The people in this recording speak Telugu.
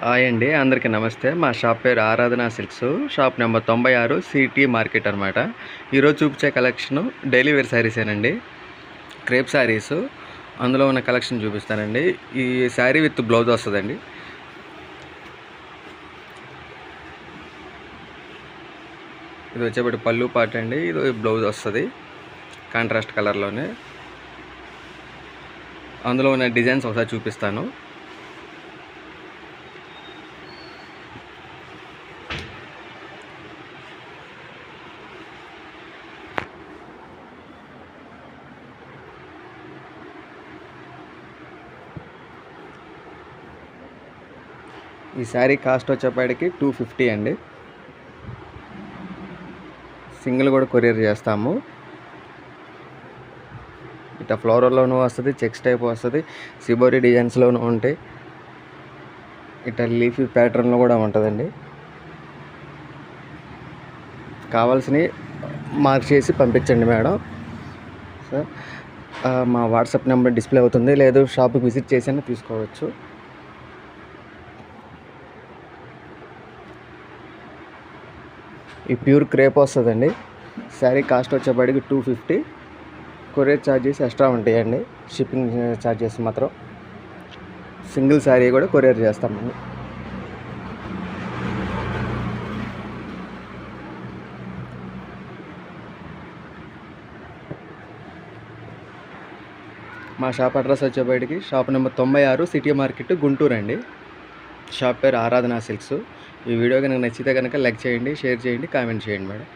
హాయ్ అండి అందరికీ నమస్తే. మా షాప్ పేరు ఆరాధన సిల్క్స్. షాప్ నెంబర్ తొంభై ఆరు సిటీ మార్కెట్ అనమాట ఈరోజు చూపించే కలెక్షను డైలీ వేర్ శారీసేనండి క్రేప్ శారీస్. అందులో ఉన్న కలెక్షన్ చూపిస్తానండి. ఈ శారీ విత్ బ్లౌజ్ వస్తుందండి. ఇది వచ్చేపటి పళ్ళు పాట అండి. ఇది బ్లౌజ్ వస్తుంది. కాంట్రాస్ట్ కలర్లోనే. అందులో ఉన్న డిజైన్స్ ఒకసారి చూపిస్తాను. ఈ శారీ కాస్ట్ వచ్చేప్పటికి టూ ఫిఫ్టీ అండి. సింగిల్ కూడా కొరియర్ చేస్తాము. ఇట్లా ఫ్లోరల్లోనూ వస్తుంది చెక్స్ టైప్ వస్తుంది సిబోరి డిజైన్స్లోనూ ఉంటాయి. ఇట్లా లీఫీ ప్యాటర్న్లో కూడా ఉంటుందండి. కావాల్సినవి మార్క్ చేసి పంపించండి మేడం. సార్ మా వాట్సాప్ నెంబర్ డిస్ప్లే అవుతుంది లేదు షాప్కి విజిట్ చేసి అయినా తీసుకోవచ్చు. ఈ ప్యూర్ క్రేప్ వస్తుందండి. శారీ కాస్ట్ వచ్చేప్పటికి two fifty courier charges extra ఉంటాయండి. షిప్పింగ్ ఛార్జెస్ మాత్రం. సింగిల్ శారీ కూడా కొరియర్ చేస్తామండి. మా షాప్ అడ్రస్ వచ్చేప్పటికి షాప్ నెంబర్ తొంభై ఆరు సిటీ మార్కెట్ గుంటూరు అండి షాప్ పేరు ఆరాధన సిల్క్స్. ఈ వీడియో కనుక నచ్చితే కనుక లైక్ చేయండి షేర్ చేయండి కామెంట్ చేయండి మేడం.